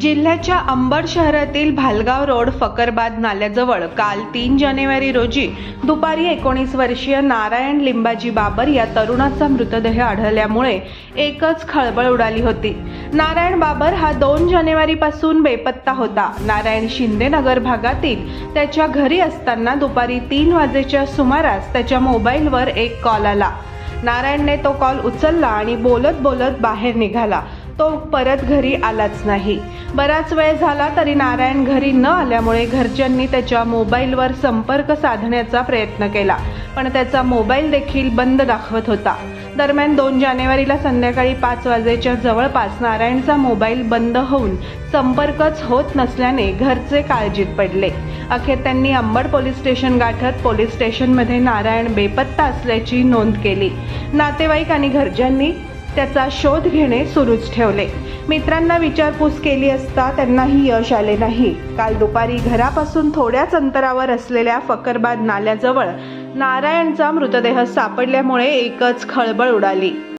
जिल्ह्याच्या अंबड शहरातील भालगाव रोड फकरबाद नाल्याजवळ काल तीन जानेवारी रोजी दुपारी एकोणीस वर्षीय नारायण लिंबाजी बाबर या तरुणाचा मृतदेह आढळल्यामुळे एकच खळबळ उडाली होती. नारायण बाबर हा दोन जानेवारीपासून बेपत्ता होता. नारायण शिंदे नगर भागातील त्याच्या घरी असताना दुपारी तीन वाजेच्या सुमारास त्याच्या मोबाईलवर एक कॉल आला. नारायणने तो कॉल उचलला आणि बोलत बोलत बाहेर निघाला. तो परत घरी आलाच नाही. बराच वेळ झाला तरी नारायण घरी न आल्यामुळे घरच्यांनी त्याच्या मोबाईलवर संपर्क साधण्याचा प्रयत्न केला पण त्याचा मोबाईल देखील बंद दाखवत होता. दरम्यान दोन जानेवारीला संध्याकाळी पाच वाजेच्या जवळपास नारायणचा मोबाईल बंद होऊन संपर्कच होत नसल्याने घरचे काळजीत पडले. अखेर त्यांनी अंबड पोलीस स्टेशन गाठत पोलीस स्टेशनमध्ये नारायण बेपत्ता असल्याची नोंद केली. नातेवाईक आणि घरच्यांनी त्याचा शोध घेणे सुरूच ठेवले. मित्रांना विचारपूस केली असता त्यांनाही यश आले नाही. काल दुपारी घरापासून थोड्याच अंतरावर असलेल्या फकरबाद नाल्याजवळ नारायणचा मृतदेह सापडल्यामुळे एकच खळबळ उडाली.